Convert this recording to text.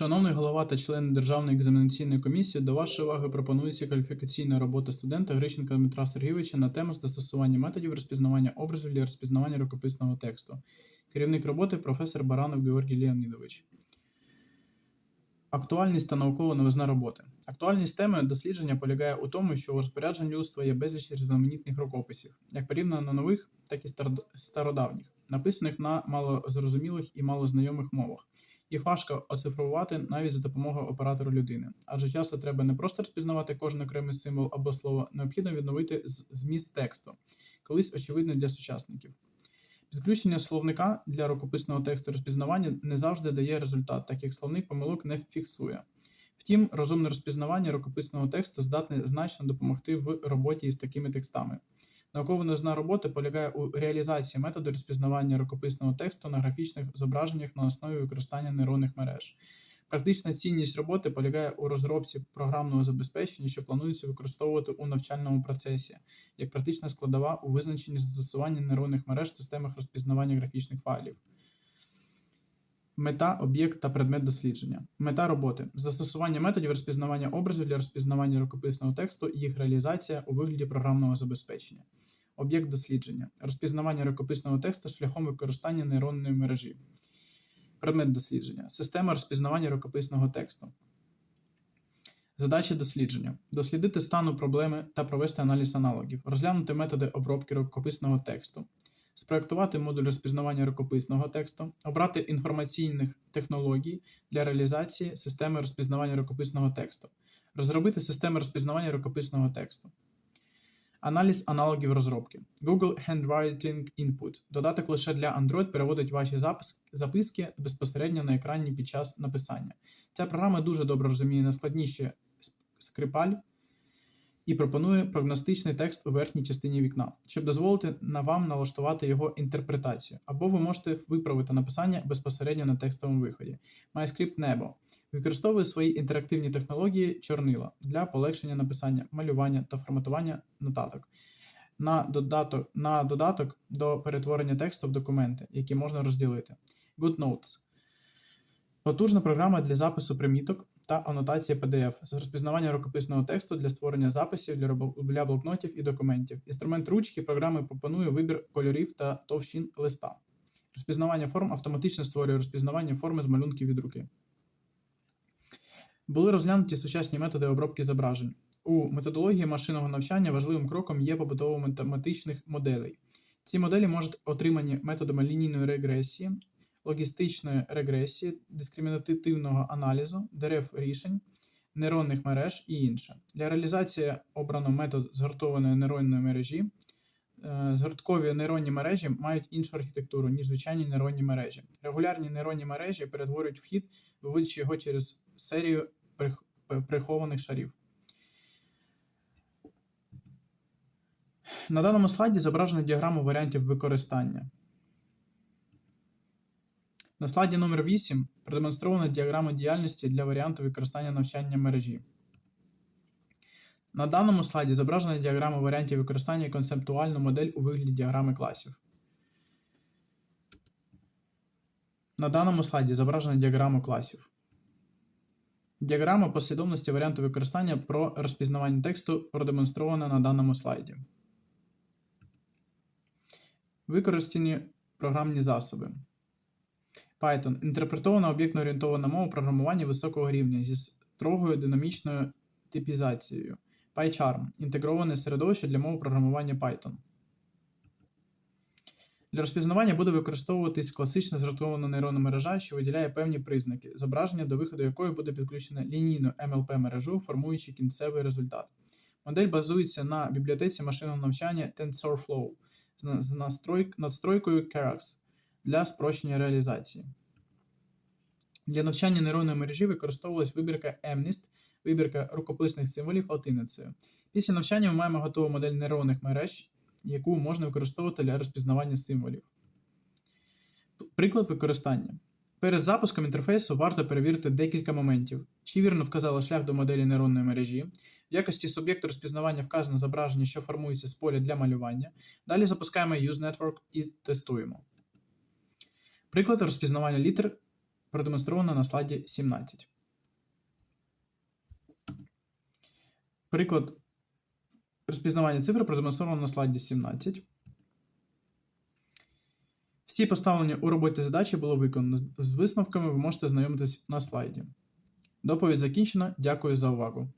Шановний голова та члени Державної екзаменаційної комісії, до вашої уваги пропонується кваліфікаційна робота студента Грищенка Дмитра Сергійовича на тему застосування методів розпізнавання образів для розпізнавання рукописного тексту. Керівник роботи професор Баранов Георгій Леонідович. Актуальність та наукова новизна роботи. Актуальність теми дослідження полягає у тому, що у розпорядженні людства є безліч різноманітних рукописів, як порівняно нових, так і стародавніх, написаних на малозрозумілих і малознайомих мовах. Їх важко оцифрувати навіть за допомогою оператора людини, адже часто треба не просто розпізнавати кожен окремий символ або слово, необхідно відновити зміст тексту, колись очевидно для сучасників. Підключення словника для рукописного тексту розпізнавання не завжди дає результат, так як словник помилок не фіксує. Втім, розумне розпізнавання рукописного тексту здатне значно допомогти в роботі із такими текстами. Наукова новизна роботи полягає у реалізації методу розпізнавання рукописного тексту на графічних зображеннях на основі використання нейронних мереж. Практична цінність роботи полягає у розробці програмного забезпечення, що планується використовувати у навчальному процесі, як практична складова у визначенні застосування нейронних мереж в системах розпізнавання графічних файлів. Мета, об'єкт та предмет дослідження. Мета роботи застосування методів розпізнавання образів для розпізнавання рукописного тексту і їх реалізація у вигляді програмного забезпечення. Об'єкт дослідження розпізнавання рукописного тексту шляхом використання нейронної мережі. Предмет дослідження система розпізнавання рукописного тексту. Задачі дослідження: дослідити стану проблеми та провести аналіз аналогів, розглянути методи обробки рукописного тексту, спроектувати модуль розпізнавання рукописного тексту, обрати інформаційних технологій для реалізації системи розпізнавання рукописного тексту, розробити системи розпізнавання рукописного тексту. Аналіз аналогів розробки. Google Handwriting Input. Додаток лише для Android переводить ваші записки безпосередньо на екрані під час написання. Ця програма дуже добре розуміє найскладніші скрипаль і пропонує прогностичний текст у верхній частині вікна, щоб дозволити на вам налаштувати його інтерпретацію. Або ви можете виправити написання безпосередньо на текстовому виході. MyScript Nebo використовує свої інтерактивні технології чорнила для полегшення написання, малювання та форматування нотаток. На додаток, на додаток до перетворення тексту в документи, які можна розділити. GoodNotes Потужна програма для запису приміток та анотації PDF з розпізнавання рукописного тексту для створення записів для, блокнотів і документів. Інструмент ручки програми пропонує вибір кольорів та товщин листа. Розпізнавання форм автоматично створює розпізнавання форми з малюнків від руки. Були розглянуті сучасні методи обробки зображень. У методології машинного навчання важливим кроком є побудова математичних моделей. Ці моделі можуть отримані методами лінійної регресії, логістичної регресії, дискримінативного аналізу, дерев рішень, нейронних мереж і інше. Для реалізації обрано метод згуртованої нейронної мережі. Е, Згорткові нейронні мережі мають іншу архітектуру, ніж звичайні нейронні мережі. Регулярні нейронні мережі перетворюють вхід, виводячи його через серію прихованих шарів. На даному слайді зображено діаграму варіантів використання. На слайді номер 8 продемонстрована діаграма діяльності для варіанту використання навчання мережі. На даному слайді зображена діаграма варіантів використання і концептуальна модель у вигляді діаграми класів. На даному слайді зображена діаграма класів. Діаграма послідовності варіанту використання про розпізнавання тексту продемонстрована на даному слайді. Використані програмні засоби. Python інтерпретована об'єктно-орієнтована мова програмування високого рівня зі строгою динамічною типізацією. PyCharm інтегроване середовище для мови програмування Python. Для розпізнавання буде використовуватись класична згортована нейронна мережа, що виділяє певні признаки, зображення до виходу якої буде підключена лінійну MLP мережу, формуючи кінцевий результат. Модель базується на бібліотеці машинного навчання TensorFlow з надстройкою Keras для спрощення реалізації. Для навчання нейронної мережі використовувалась вибірка MNIST, вибірка рукописних символів латиницею. Після навчання ми маємо готову модель нейронних мереж, яку можна використовувати для розпізнавання символів. Приклад використання. Перед запуском інтерфейсу варто перевірити декілька моментів, чи вірно вказали шлях до моделі нейронної мережі. В якості суб'єкту розпізнавання вказано зображення, що формується з поля для малювання. Далі запускаємо Use Network і тестуємо. Приклад розпізнавання літер продемонстровано на слайді 17. Приклад розпізнавання цифр продемонстровано на слайді 17. Всі поставлені у роботі задачі було виконано. З висновками ви можете знайомитись на слайді. Доповідь закінчена. Дякую за увагу.